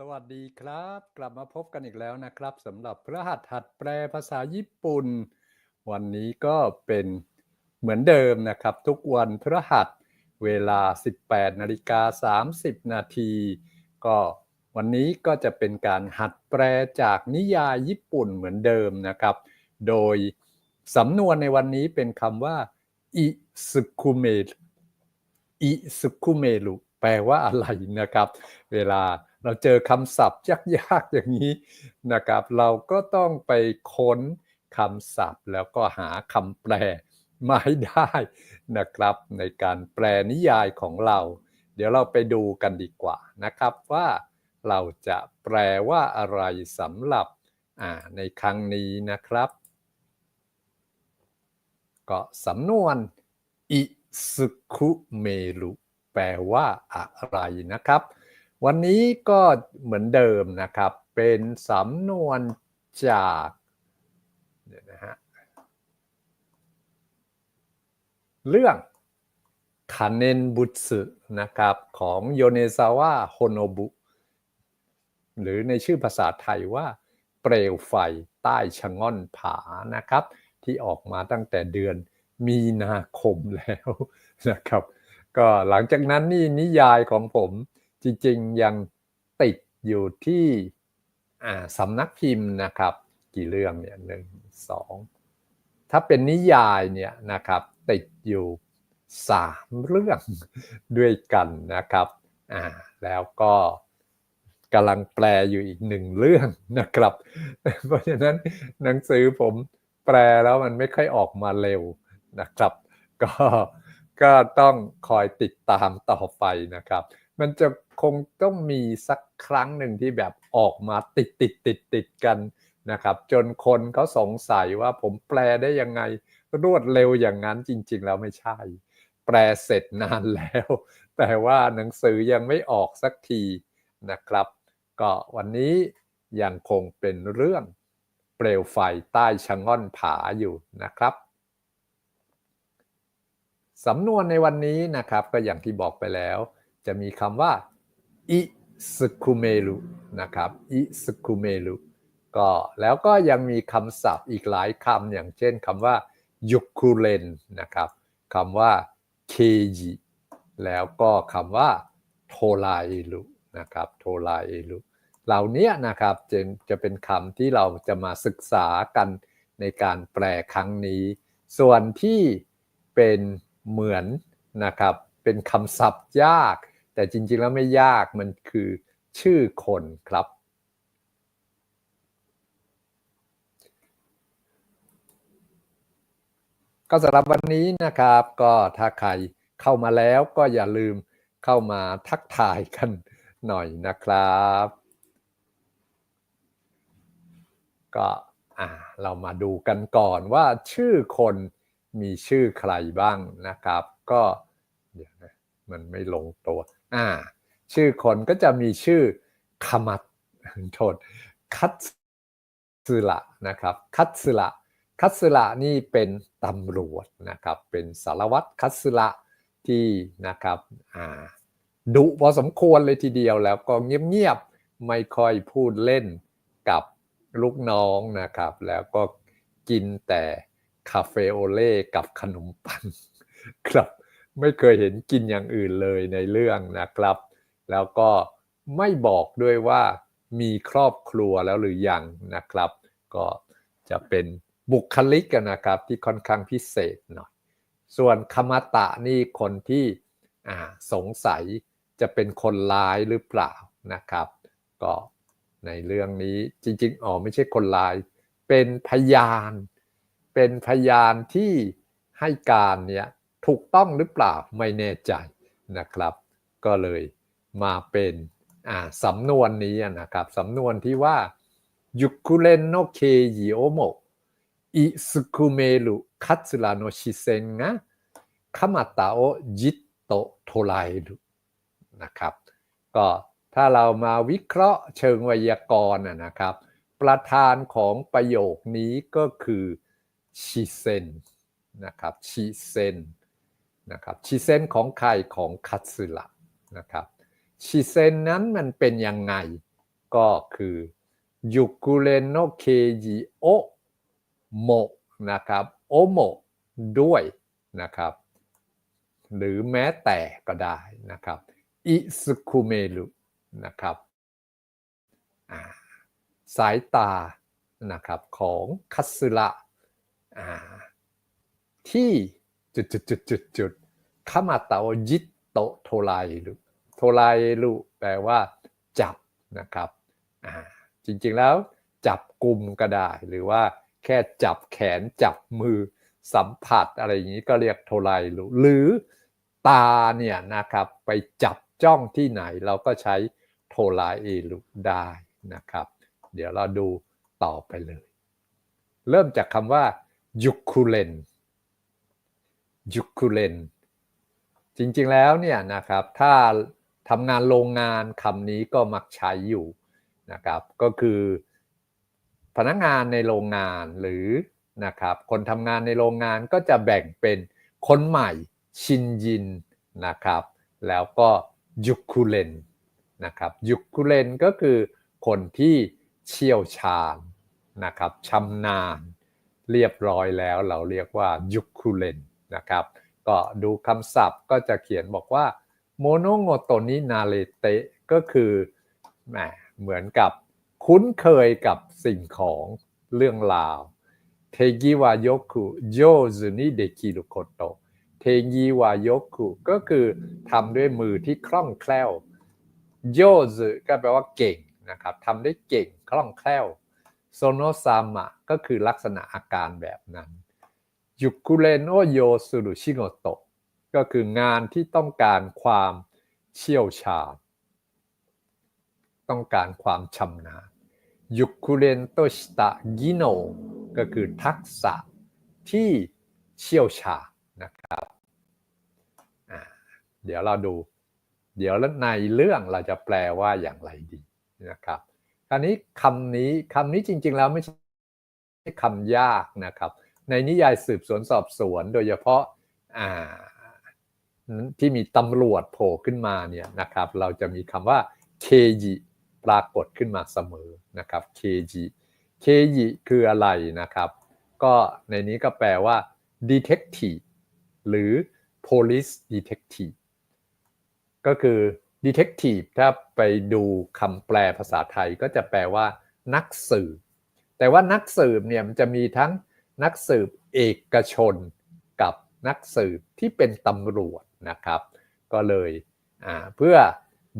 สวัสดีครับ กลับมาพบกันอีกแล้วนะครับสำหรับพระหัสหัดแปลภาษาญี่ปุ่น วันนี้ก็เป็นเหมือนเดิมนะครับ ทุกวันพระหัสเวลา 18นาฬิกา30 นาที ก็วันนี้ก็จะเป็นการหัดแปลจากนิยายญี่ปุ่นเหมือนเดิมนะครับ โดยสำนวนในวันนี้เป็นคำว่าอิสึคุเมอิสึคุเมรุแปลว่าอะไรนะครับ เวลา เราเจอคำศัพท์ยากๆอย่างนี้นะครับ เราก็ต้องไปค้นคำศัพท์แล้วก็หาคำแปลมาให้ได้นะครับ ในการแปลนิยายของเรา เดี๋ยวเราไปดูกันดีกว่านะครับว่าเราจะแปลว่าอะไรสำหรับในครั้งนี้นะครับ ก็สำนวนอิสุคุเมรุแปลว่าอะไรนะครับ วันนี้ก็เหมือนเดิมนะครับ เป็นสำนวนจากเดี๋ยวนะฮะเรื่องคาเนนบุสึนะครับของโยเนซาวะโฮโนบุหรือในชื่อภาษาไทยว่าเปลวไฟใต้ชะง่อนผานะครับ ที่ออกมาตั้งแต่เดือนมีนาคมแล้วนะครับ ก็หลังจากนั้นนี่นิยายของผม จริงๆยังติดอยู่ที่สำนักพิมพ์นะครับ กี่เรื่องเนี่ยหนึ่งสองถ้าเป็นนิยายเนี่ยนะครับติดอยู่สามเรื่องด้วยกันนะครับอ่าแล้วก็กำลังแปลอยู่อีกหนึ่งเรื่องนะครับ เพราะฉะนั้นหนังสือผมแปลแล้วมันไม่ค่อยออกมาเร็วนะครับ ก็ก็ต้องคอยติดตามต่อไปนะครับ มันจะคงต้องมีสักครั้งหนึ่งที่แบบออกมาติดติดติดติดกันนะครับ จนคนเขาสงสัยว่าผมแปลได้ยังไงรวดเร็วอย่างนั้นจริง ๆ แล้วไม่ใช่ แปลเสร็จนานแล้ว แต่ว่าหนังสือยังไม่ออกสักทีนะครับ ก็วันนี้ยังคงเป็นเรื่องเปลวไฟใต้ชะง่อนผาอยู่นะครับสำนวนในวันนี้นะครับก็อย่างที่บอกไปแล้ว จะมีคำว่าอิสคุเมรุนะครับอิสคุเมรุก็แล้วก็ยังมีคำศัพท์อีกหลายคำอย่างเช่นคำว่ายุคุเรนนะครับคำว่าเคจิแล้วก็คำว่าโทไลรุนะครับโทไลรุเหล่านี้นะครับจะจะเป็นคำที่เราจะมาศึกษากันในการแปลครั้งนี้ ส่วนที่เป็นเหมือนนะครับเป็นคำศัพท์ยาก แต่จริง ๆ แล้วไม่ยากมันคือชื่อคนครับ ก็สำหรับวันนี้นะครับ ก็ถ้าใครเข้ามาแล้วก็อย่าลืมเข้ามาทักทายกันหน่อยนะครับ ก็อ่าเรามาดูกันก่อนว่าชื่อคนมีชื่อใครบ้างนะครับ ก็เดี๋ยวนะมันไม่ลงตัว อ่าชื่อคนก็จะมีชื่อคามัตโทษคัตสึละนะครับคัตสึละคัตสึละนี่เป็นตำรวจนะครับเป็นสารวัตรคัตสึละที่นะครับอ่าดุพอสมควรเลยทีเดียวแล้วก็เงียบๆไม่ค่อยพูดเล่นกับลูกน้องนะครับ แล้วก็กินแต่คาเฟโอเล่กับขนมปังครับ ไม่เคยเห็นกินอย่างอื่นเลยในเรื่องนะครับ แล้วก็ไม่บอกด้วยว่ามีครอบครัวแล้วหรือยังนะครับ ก็จะเป็นบุคลิกนะครับที่ค่อนข้างพิเศษหน่อย ส่วนคามาตะนี่คนที่สงสัยจะเป็นคนร้ายหรือเปล่านะครับ ก็ในเรื่องนี้จริงๆอ๋อไม่ใช่คนร้าย เป็นพยาน เป็นพยานที่ให้การเนี่ย ถูกต้องหรือเปล่าไม่แน่ใจนะครับ ก็เลยมาเป็นสำนวนนี้นะครับสำนวนที่ว่ายุคุเรนโนเคยิโอโมอิสุคุเมรุคัตสึระโนชิเซนงะคามาตะโอจิตโตโทไลรุนะครับก็ถ้าเรามาวิเคราะห์เชิงไวยากรณ์นะครับ ประธานของประโยคนี้ก็คือชิเซนนะครับชิเซน นะครับชิเซนของใครของคัตสึระนะครับชิเซนนั้นมันเป็นยังไงก็คือยุกุเรโนเคจิโอโมนะครับโอโมด้วยนะครับหรือแม้แต่ก็ได้นะครับอิสุคุเมรุนะครับสายตานะครับของคัตสึระที่ จุดจุดจุดจุดจุดคามาตะโอจิตโตโทไลรุโทไลรุแปลว่า จับนะครับอ่าจริงๆแล้วจับกลุ่มก็ได้ หรือว่าแค่จับแขนจับมือสัมผัสอะไรอย่างนี้ก็เรียกโทไลรุหรือตาเนี่ยนะครับไปจับจ้องที่ไหนเราก็ใช้โทไลเอรุได้นะครับ เดี๋ยวเราดูต่อไปเลย เริ่มจากคำว่ายุคุเลน ยุคุเลนจริงๆแล้วเนี่ยนะครับถ้าทำงานโรงงานคำนี้ก็มักใช้อยู่นะครับก็คือพนักงานในโรงงานหรือนะครับคนทำงานในโรงงานก็จะแบ่งเป็นคนใหม่ชินยินนะครับแล้วก็ยุคุเลนนะครับยุคุเลนก็คือคนที่เชี่ยวชาญนะครับชำนาญเรียบร้อยแล้วเราเรียกว่ายุคุเลน นะครับ ก็ดูคำศัพท์ก็จะเขียนบอกว่าโมโนโงโตนินาเลเตก็คือแหมเหมือนกับคุ้นเคยกับสิ่งของเรื่องราว เทกิวายกุโยซุนิเดคิรุโคโตเทกิวายกุก็คือทำด้วยมือที่คล่องแคล่วโยซุก็แปลว่าเก่งนะครับทำได้เก่งคล่องแคล่วโซโนซามะก็คือลักษณะอาการแบบนั้น ยุคุเรนโอโยสุรุชิโงโตะก็คืองานที่ต้องการความเชี่ยวชาญ ต้องการความชำนาญยุคุเรนโตชิตะกิโนก็คือทักษะที่เชี่ยวชาญนะครับเดี๋ยวเราดู เดี๋ยวในเรื่องเราจะแปลว่าอย่างไรดีนะครับคราวนี้คำนี้คำนี้จริง ๆ แล้วไม่ใช่คำยากนะครับ ในนิยายสืบสวนสอบสวนโดยเฉพาะที่มีตำรวจโผล่ขึ้นมาเนี่ยนะครับ เราจะมีคำว่าเคจิปรากฏขึ้นมาเสมอนะครับเคจิเคจิคืออะไรนะครับ ก็ในนี้ก็แปลว่า detective หรือ police detective ก็คือ detective ถ้าไปดูคำแปลภาษาไทยก็จะแปลว่า นักสืบแต่ว่านักสืบเนี่ยมันจะมีทั้ง นักสืบเอกชนกับนักสืบที่เป็นตำรวจนะครับ ก็เลยเพื่อ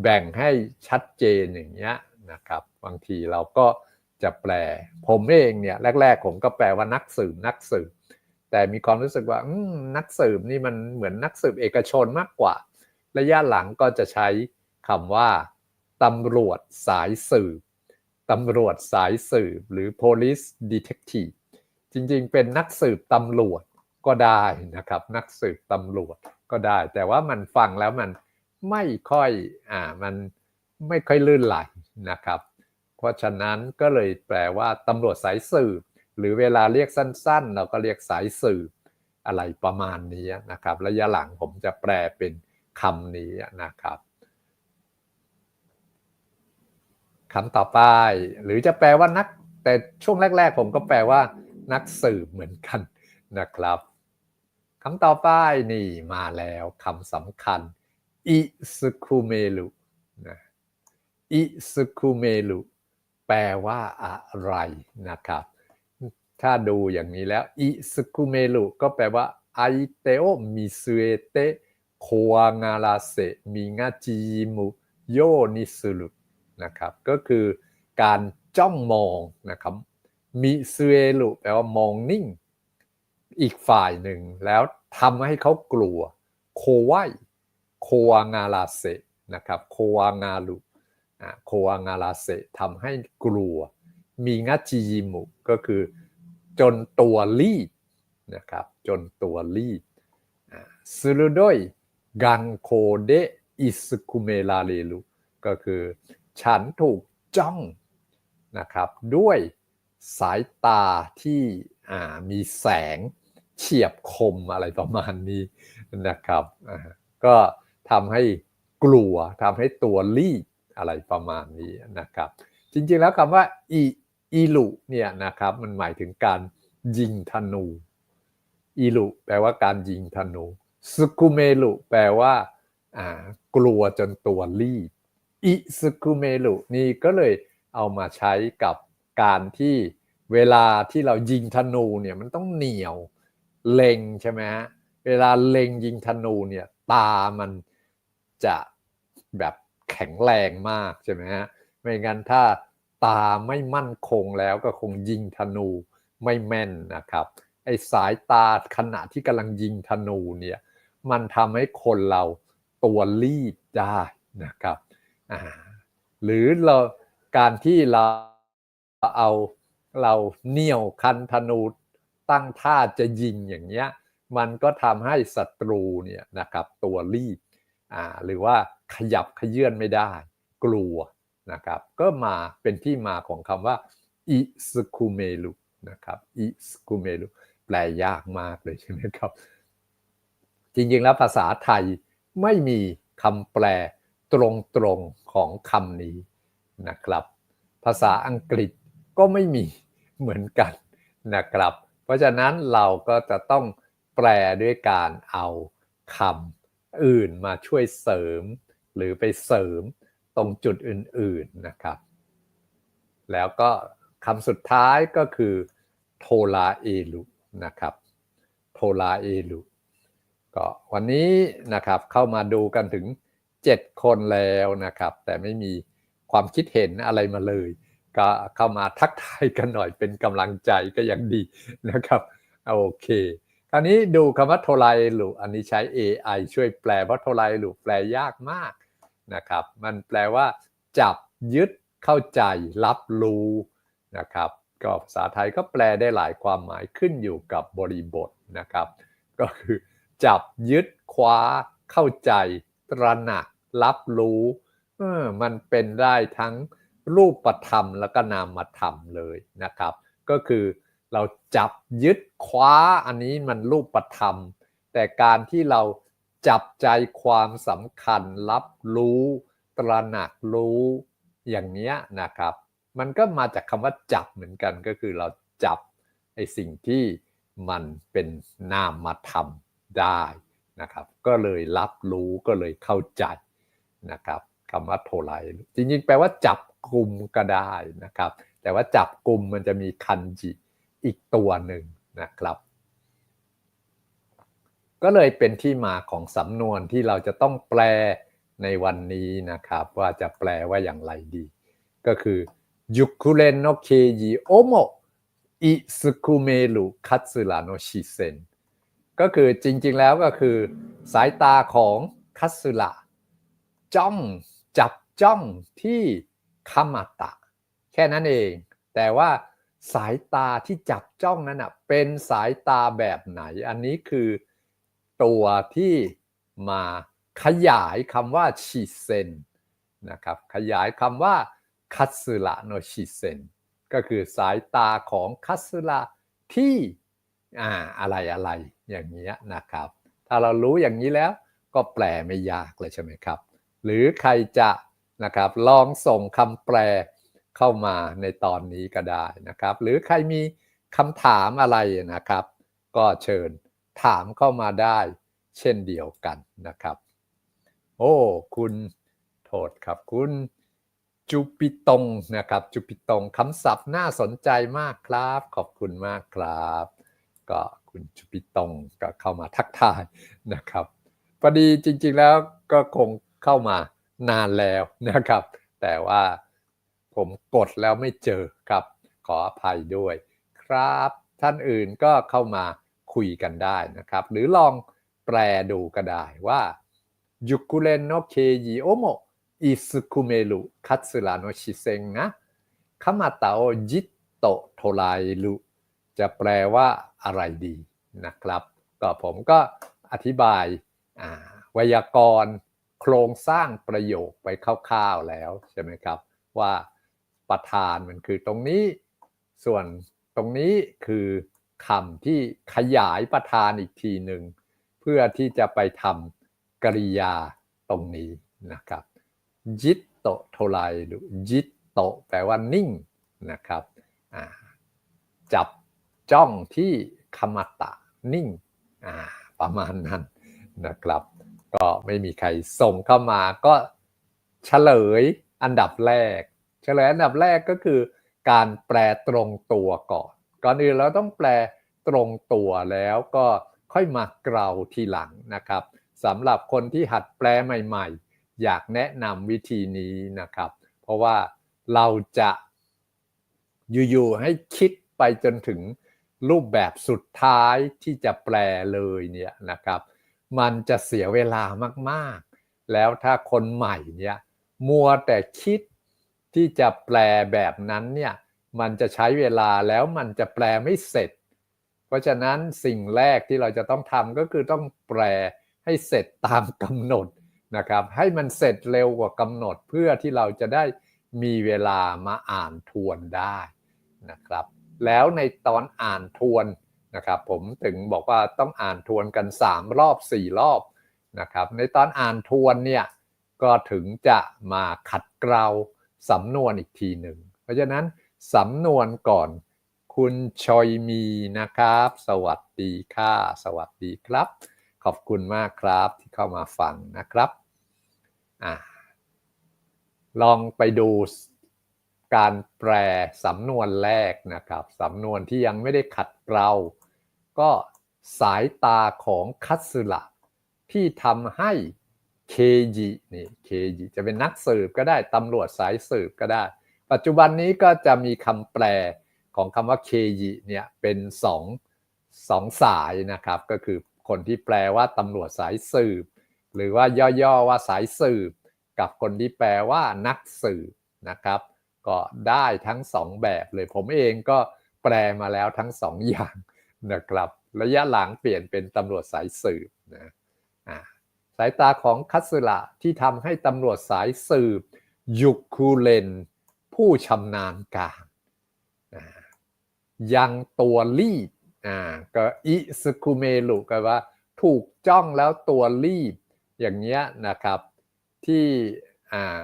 แบ่งให้ชัดเจนอย่างเงี้ยนะครับ บางทีเราก็จะแปล ผมเองเนี่ยแรก ๆ ผมก็แปลว่านักสืบนักสืบ แต่มีความรู้สึกว่านักสืบนี่มันเหมือนนักสืบเอกชนมากกว่า ระยะหลังก็จะใช้คำว่าตำรวจสายสืบตำรวจสายสืบหรือ police detective จริงๆ เป็นนักสืบตำรวจก็ได้นะครับ นักสืบตำรวจก็ได้ แต่ว่ามันฟังแล้วมันไม่ค่อยอ่ามันไม่ค่อยลื่นไหลนะครับ เพราะฉะนั้นก็เลยแปลว่าตำรวจสายสืบ หรือเวลาเรียกสั้นๆ เราก็เรียกสายสืบอะไรประมาณนี้นะครับระยะหลังผมจะแปลเป็นคำนี้นะครับคำต่อไป หรือจะแปลว่านัก แต่ช่วงแรก ๆ ผมก็แปลว่า นักสืบเหมือนกันนะครับคำต่อไปนี่มาแล้วคำสำคัญอิสุคุเมลุนะอิสุคุเมลุแปลว่าอะไรนะครับ ถ้าดูอย่างนี้แล้วอิสุคุเมลุก็แปลว่าไอเตโอมิสุเอเตโควางาราเซมิงาจิมุโยนิสุรุนะครับ ก็คือการจ้องมองนะครับ มิซูเอลุแปลว่ามองนิ่ง อีกฝ่ายหนึ่งแล้วทำให้เขากลัว โควายโควางาลาเซนะครับโควางาลุโควางาลาเซทำให้กลัว มีงัจิยิมุก็คือจนตัวรีดนะครับจนตัวรีดซูรุโดยกังโคเดอิสคุเมลาเรลุก็คือ ฉันถูกจ้องนะครับด้วย สายตาที่มีแสงเฉียบคมอะไรประมาณนี้นะครับก็ทำให้กลัวทำให้ตัวรีบอะไรประมาณนี้นะครับ จริงๆแล้วคำว่าอีอีลุเนี่ยนะครับมันหมายถึงการยิงธนูอีลุแปลว่าการยิงธนูสกุเมลุแปลว่าากลัวจนตัวรีบอิสกุเมลุนี่ก็เลยเอามาใช้กับ การที่เวลาที่เรายิงธนูเนี่ยมันต้องเหนียวเล็งใช่ไหมฮะเวลาเล็งยิงธนูเนี่ยตามันจะแบบแข็งแรงมากใช่ไหมฮะไม่งั้นถ้าตาไม่มั่นคงแล้วก็คงยิงธนูไม่แม่นนะครับไอ้สายตาขณะที่กำลังยิงธนูเนี่ยมันทำให้คนเราตัวรีบได้นะครับหรือเราการที่เรา เอาเราเนี่ยวคันธนูตั้งท่าจะยิงอย่างเงี้ยมันก็ทำให้ศัตรูเนี่ยนะครับตัวรีบอ่าหรือว่าขยับขยื่นไม่ได้ กลัวนะครับ ก็มาเป็นที่มาของคำว่าอิสคุเมลุนะครับอิสคุเมลุแปลยากมากเลยใช่ไหมครับ จริงๆแล้วภาษาไทยไม่มีคำแปลตรงๆของคำนี้นะครับ ภาษาอังกฤษ ก็ไม่มีเหมือนกันนะครับ เพราะฉะนั้นเราก็จะต้องแปลด้วยการเอาคำอื่นมาช่วยเสริม หรือไปเสริมตรงจุดอื่นๆนะครับ แล้วก็คำสุดท้ายก็คือโทลาเอลุนะครับโทลาเอลุก็วันนี้นะครับเข้ามาดูกันถึง 7 คนแล้วนะครับ แต่ไม่มีความคิดเห็นอะไรมาเลย ก็เข้ามาทักทายกันหน่อยเป็นกำลังใจก็ยังดีนะครับโอเคคราวนี้ดูคำว่าโทไลลุอันนี้ใช้ AI ช่วยแปลเพราโทไลลุแปลยากมากนะครับ มันแปลว่าจับยึดเข้าใจรับรู้นะครับ ก็ภาษาไทยก็แปลได้หลายความหมายขึ้นอยู่กับบริบทนะครับ ก็คือจับยึดคว้าเข้าใจ ตระหนัก รับรู้เออมันเป็นได้ทั้ง รูปธรรมแล้วก็นามธรรมเลยนะครับ ก็คือเราจับยึดคว้าอันนี้มันรูปธรรม แต่การที่เราจับใจความสำคัญรับรู้ ตระหนักรู้อย่างนี้นะครับ มันก็มาจากคำว่าจับเหมือนกันก็คือเราจับไอ้สิ่งที่มันเป็นนามธรรมได้นะครับ ก็เลยรับรู้ก็เลยเข้าใจนะครับคำว่าโทไลจริงๆ แปลว่าจับ กลุ่มก็ได้นะครับ แต่ว่าจับกลุ่มมันจะมีคันจิอีกตัวหนึ่งนะครับ ก็เลยเป็นที่มาของสำนวนที่เราจะต้องแปลในวันนี้นะครับ ว่าจะแปลว่าอย่างไรดี ก็คือยุคุเรนโนเคจิโอโมอิสุคุเมรุคัตสึระโนชิเซนก็คือจริงๆแล้วก็คือสายตาของคัตสึระจ้องจับจ้องที่ คมาตตะ แค่นั้นเอง แต่ว่าสายตาที่จับจ้องนั้นอะเป็นสายตาแบบไหน อันนี้คือตัวที่มาขยายคำว่าชิเซนนะครับขยายคำว่าคัตสึระโนชิเซนก็คือสายตาของคัตสึระที่อ่าอะไรอะไรอย่างนี้นะครับ ถ้าเรารู้อย่างนี้แล้วก็แปลไม่ยากเลยใช่ไหมครับ หรือใครจะ นะครับ ลองส่งคำแปลเข้ามาในตอนนี้ก็ได้นะครับ หรือใครมีคำถามอะไรนะครับ ก็เชิญถามเข้ามาได้เช่นเดียวกันนะครับ โอ้ คุณโทษครับคุณจูปิตงนะครับจูปิตงคำศัพท์น่าสนใจมากครับ ขอบคุณมากครับ ก็คุณจูปิตงก็เข้ามาทักทายนะครับพอดีจริงๆแล้วก็คงเข้ามา นานแล้วนะครับ แต่ว่าผมกดแล้วไม่เจอครับ ขออภัยด้วย ครับท่านอื่นก็เข้ามาคุยกันได้นะครับ หรือลองแปลดูก็ได้ว่ายุคุเรนโนเคจิโอโมอิสุคุเมรุคัตสึระโนชิเซงนะคามาตาโอจิตโตโทไลรุจะแปลว่าอะไรดีนะครับ ก็ผมก็อธิบายไวยากรณ์ โครงสร้างประโยคไปคร่าวๆแล้วใช่ไหมครับ ว่าประธานมันคือตรงนี้ ส่วนตรงนี้คือคำที่ขยายประธานอีกทีหนึ่งเพื่อที่จะไปทำกริยาตรงนี้นะครับจิตโตโทไลหรือจิตโตแปลว่านิ่งนะครับจับจ้องที่คมัตตะนิ่งประมาณนั้นนะครับ ก็ไม่มีใครส่งเข้ามาก็เฉลยอันดับแรก เฉลยอันดับแรกก็คือ การแปลตรงตัวก่อน ก่อนอื่นเราต้องแปลตรงตัวแล้วก็ค่อยมาเกลาทีหลังนะครับสำหรับคนที่หัดแปลใหม่ ๆ อยากแนะนำวิธีนี้นะครับ เพราะว่าเราจะอยู่ๆให้คิดไปจนถึงรูปแบบสุดท้ายที่จะแปลเลยเนี่ยนะครับ มันจะเสียเวลามากๆ แล้วถ้าคนใหม่เนี่ยมัวแต่คิดที่จะแปลแบบนั้นเนี่ยมันจะใช้เวลาแล้วมันจะแปลไม่เสร็จ เพราะฉะนั้นสิ่งแรกที่เราจะต้องทำก็คือต้องแปลให้เสร็จตามกำหนดนะครับให้มันเสร็จเร็วกว่ากำหนดเพื่อที่เราจะได้มีเวลามาอ่านทวนได้นะครับ แล้วในตอนอ่านทวน นะครับผมถึงบอกว่าต้องอ่านทวนกัน 3 รอบ 4 รอบนะครับในตอนอ่านทวนเนี่ยก็ถึงจะมาขัดเกลาสำนวนอีกทีหนึ่ง เพราะฉะนั้นสำนวนก่อนคุณชอยมีนะครับ สวัสดีค่ะ สวัสดีครับ ขอบคุณมากครับที่เข้ามาฟังนะครับอลองไปดูการแปลสำนวนแรกนะครับสำนวนที่ยังไม่ได้ขัดเกลา ก็สายตาของคัตสึระที่ทำให้เคจินี่เคจิจะเป็นนักสืบก็ได้ตำรวจสายสืบก็ได้ ปัจจุบันนี้ก็จะมีคำแปลของคำว่าเคจิเนี่ยเป็นสองสองสายนะครับ ก็คือคนที่แปลว่าตำรวจสายสืบ หรือว่าย่อๆว่าสายสืบ กับคนที่แปลว่านักสืบนะครับ ก็ได้ทั้งสองแบบเลยผมเองก็แปลมาแล้วทั้งสองอย่าง นะครับระยะหลังเปลี่ยนเป็นตำรวจสายสืบนะสายตาของคัตสึระที่ทำให้ตำรวจสายสืบ ยุคูเลน ผู้ชำนาญการยังตัวรีบอ่าก็อิสคุเมลุก็ว่าถูกจ้องแล้วตัวรีบอย่างเงี้ยนะครับที่อ่า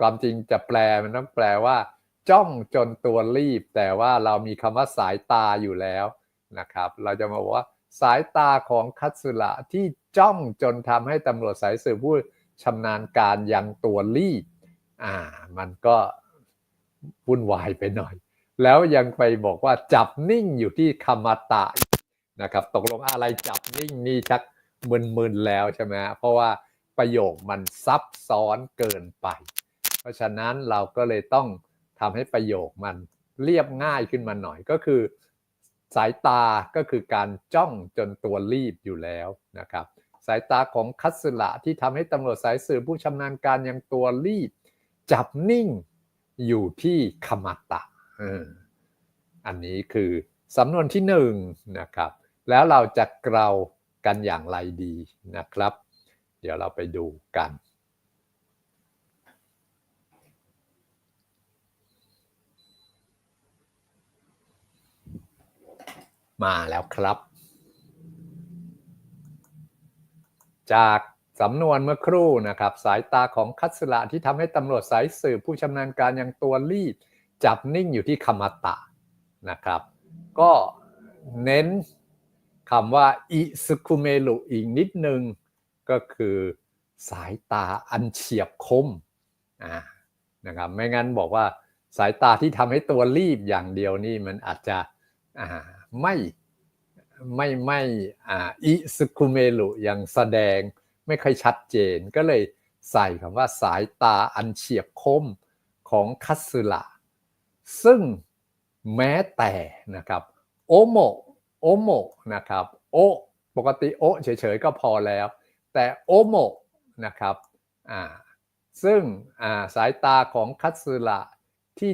ความจริงจะแปลมันต้องแปลว่า จ้องจนตัวรีบ แต่ว่าเรามีคำว่าสายตาอยู่แล้ว นะครับ เราจะมาบอกว่าสายตาของคัตสึระที่จ้องจนทำให้ตำรวจสายสืบผู้ชำนาญการยังตัวรีบอ่า มันก็วุ่นวายไปหน่อย แล้วยังไปบอกว่าจับนิ่งอยู่ที่คามาตะนะครับ ตกลงอะไรจับนิ่งนี่ชักมึนๆแล้วใช่ไหมเพราะว่าประโยคมันซับซ้อนเกินไป เพราะฉะนั้นเราก็เลยต้องทำให้ประโยคมันเรียบง่ายขึ้นมาหน่อยก็คือ สายตาก็คือการจ้องจนตัวรีบอยู่แล้วนะครับ สายตาของคัตสึระที่ทำให้ตำรวจสายสืบผู้ชำนาญการยังตัวรีบ จับนิ่งอยู่ที่คมาตะอันนี้คือสำนวนที่หนึ่งนะครับ แล้วเราจะเกลากันอย่างไรดีนะครับ เดี๋ยวเราไปดูกัน มาแล้วครับ จากสำนวนเมื่อครู่นะครับ สายตาของคัตสระที่ทำให้ตำรวจสายสืบผู้ชำนาญการยังตัวรีบจับนิ่งอยู่ที่คามาตะนะครับ ก็เน้นคำว่าอิซึคุเมลุอีกนิดนึง ก็คือสายตาอันเฉียบคมนะครับไม่งั้นบอกว่าสายตาที่ทำให้ตัวรีบอย่างเดียวนี่มันอาจจะ ไม่ไม่ไม่อิซึคุเมลุอยังแสดงไม่ค่อยชัดเจนก็เลยใส่คำว่าสายตาอันเฉียบคมของคัตสึระซึ่งแม้แต่นะครับโอโมโอโมนะครับโอปกติโอเฉยๆก็พอแล้ว แต่โอโมนะครับอ่าซึ่งสายตาของคัตสึระที่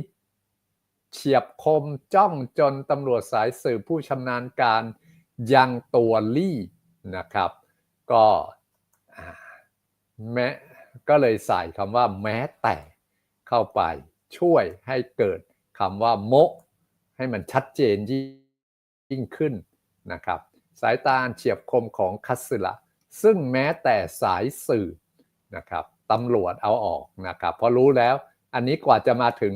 เฉียบคมจ้องจนตำรวจสายสืบผู้ชำนาญการยังตัวลี่นะครับ ก็แม้ก็เลยใส่คำว่าแม้แต่เข้าไปช่วยให้เกิดคำว่าโมให้มันชัดเจนยิ่งขึ้นนะครับ สายตาเฉียบคมของคัสึระซึ่งแม้แต่สายสืบนะครับตำรวจเอาออกนะครับเพราะรู้แล้วอันนี้กว่าจะมาถึง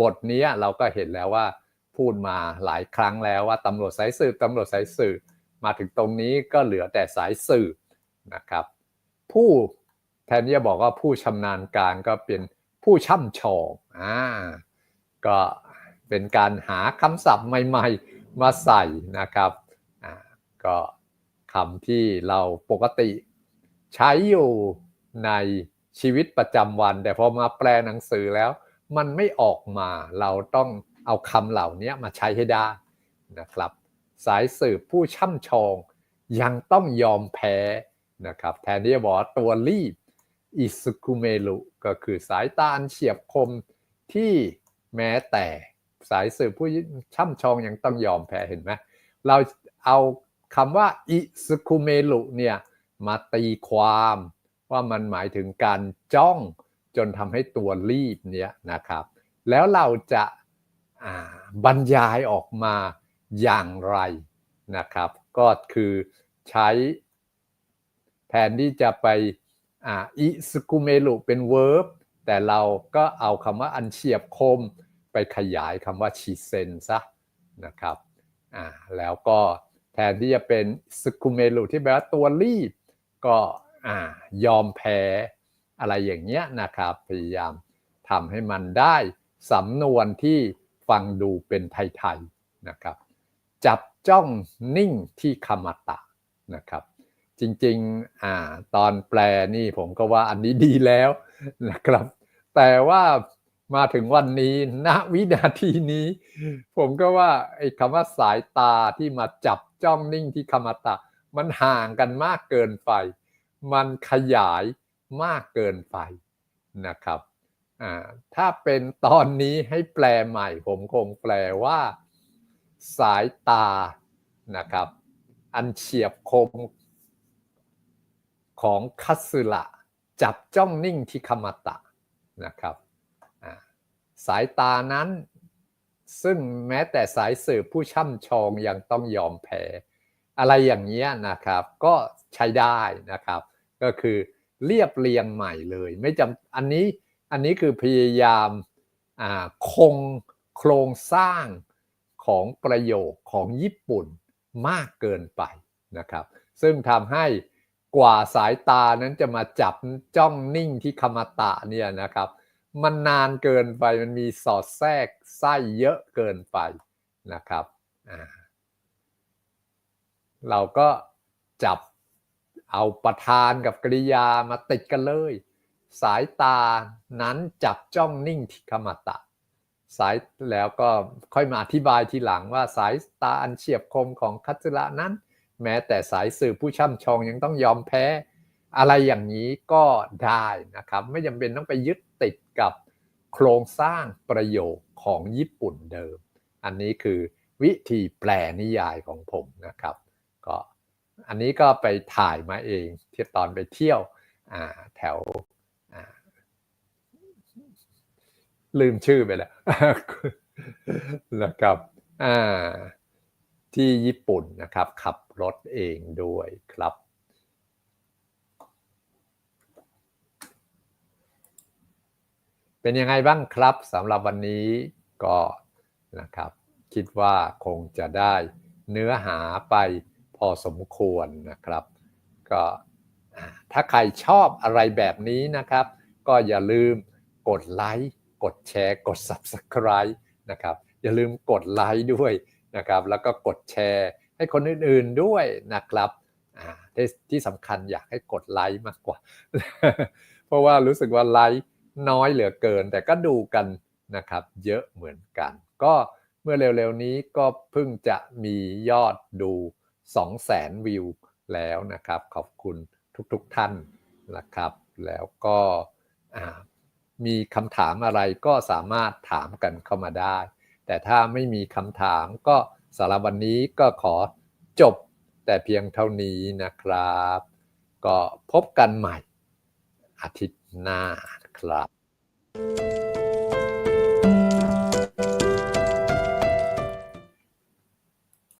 บทนี้เราก็เห็นแล้วว่าพูดมาหลายครั้งแล้วว่าตำรวจสายสืบตำรวจสายสืบมาถึงตรงนี้ก็เหลือแต่สายสืบนะครับ ผู้แทนที่จะบอกว่าผู้ชำนาญการก็เป็นผู้ช่ำชองอ่าก็เป็นการหาคำศัพท์ใหม่ ๆ มาใส่นะครับอ่าก็คำที่เราปกติใช้อยู่ในชีวิตประจำวัน แต่พอมาแปลหนังสือแล้ว มันไม่ออกมา เราต้องเอาคำเหล่านี้มาใช้ให้ได้นะครับ สายสืบผู้ช่ำชองยังต้องยอมแพ้นะครับแทนที่จะบอกตัวรีบอิสุคุเมลุก็คือสายตาอันเฉียบคมที่แม้แต่สายสืบผู้ช่ำชองยังต้องยอมแพ้เห็นไหมเราเอาคำว่าอิสุคุเมลุเนี่ยมาตีความว่ามันหมายถึงการจ้อง จนทำให้ตัวรีบเนี่ยนะครับ แล้วเราจะบรรยายออกมาอย่างไรนะครับ ก็คือใช้แทนที่จะไปอิสกุเมลุเป็นเวิร์บแต่เราก็เอาคำว่าอันเฉียบคมไปขยายคำว่าชิเซนซะนะครับแล้วก็แทนที่จะเป็นสกุเมลุที่แปลว่าตัวรีบ ก็อยอมแพ้ อะไรอย่างเงี้ยนะครับ พยายามทำให้มันได้สำนวนที่ฟังดูเป็นไทยๆนะครับ จับจ้องนิ่งที่คมตะนะครับ จริงๆอ่าตอนแปลนี่ผมก็ว่าอันนี้ดีแล้วนะครับ แต่ว่ามาถึงวันนี้ณวินาทีนี้ ผมก็ว่าไอ้คำว่าสายตาที่มาจับจ้องนิ่งที่คมตะ มันห่างกันมากเกินไป มันขยาย มากเกินไปนะครับถ้าเป็นตอนนี้ให้แปลใหม่ ผมคงแปลว่า สายตานะครับ อันเฉียบคมของคัตสึระจับจ้องนิ่งที่คมาตะนะครับสายตานั้นซึ่งแม้แต่สายสืบผู้ช่ำชองยังต้องยอมแพ้ อะไรอย่างนี้นะครับ ก็ใช้ได้นะครับ ก็คือ เรียบเรียงใหม่เลย ไม่จำอันนี้อันนี้คือพยายามคงโครงสร้างของประโยคของญี่ปุ่นมากเกินไปนะครับ ซึ่งทำให้กว่าสายตานั้นจะมาจับจ้องนิ่งที่คมาตะเนี่ยนะครับ มันนานเกินไปมันมีสอดแทรกไส้เยอะเกินไปนะครับ เราก็จับ เอาประธานกับกริยามาติดกันเลย สายตานั้นจับจ้องนิ่งที่ขมตะ สายแล้วก็ค่อยมาอธิบายทีหลังว่าสายตาอันเฉียบคมของคัตสึระนั้น แม้แต่สายสื่อผู้ช่ำชองยังต้องยอมแพ้ อะไรอย่างนี้ก็ได้นะครับ ไม่จำเป็นต้องไปยึดติดกับโครงสร้างประโยคของญี่ปุ่นเดิม อันนี้คือวิธีแปลนิยายของผมนะครับ ก็ อันนี้ก็ไปถ่ายมาเองที่ตอนไปเที่ยวแถวลืมชื่อไปแล้วนะครับที่ญี่ปุ่นนะครับ ขับรถเองด้วยครับ เป็นยังไงบ้างครับสำหรับวันนี้ก็นะครับ คิดว่าคงจะได้เนื้อหาไป พอสมควรนะครับ ก็ถ้าใครชอบอะไรแบบนี้นะครับ ก็อย่าลืมกดไลค์กดแชร์ กด Subscribe นะครับ อย่าลืมกดไลค์ด้วยนะครับ แล้วก็กดแชร์ให้คนอื่นๆด้วยนะครับที่สำคัญอยากให้กดไลค์มากกว่า เพราะว่ารู้สึกว่าไลค์น้อยเหลือเกิน แต่ก็ดูกันนะครับ เยอะเหมือนกัน ก็เมื่อเร็วๆนี้ก็เพิ่งจะมียอดดู 200,000วิวแล้วนะครับ ขอบคุณทุกๆท่านนะครับ แล้วก็มีคำถามอะไรก็สามารถถามกันเข้ามาได้ แต่ถ้าไม่มีคำถามก็สารวันนี้ก็ขอจบแต่เพียงเท่านี้นะครับ ก็พบกันใหม่อาทิตย์หน้าครับ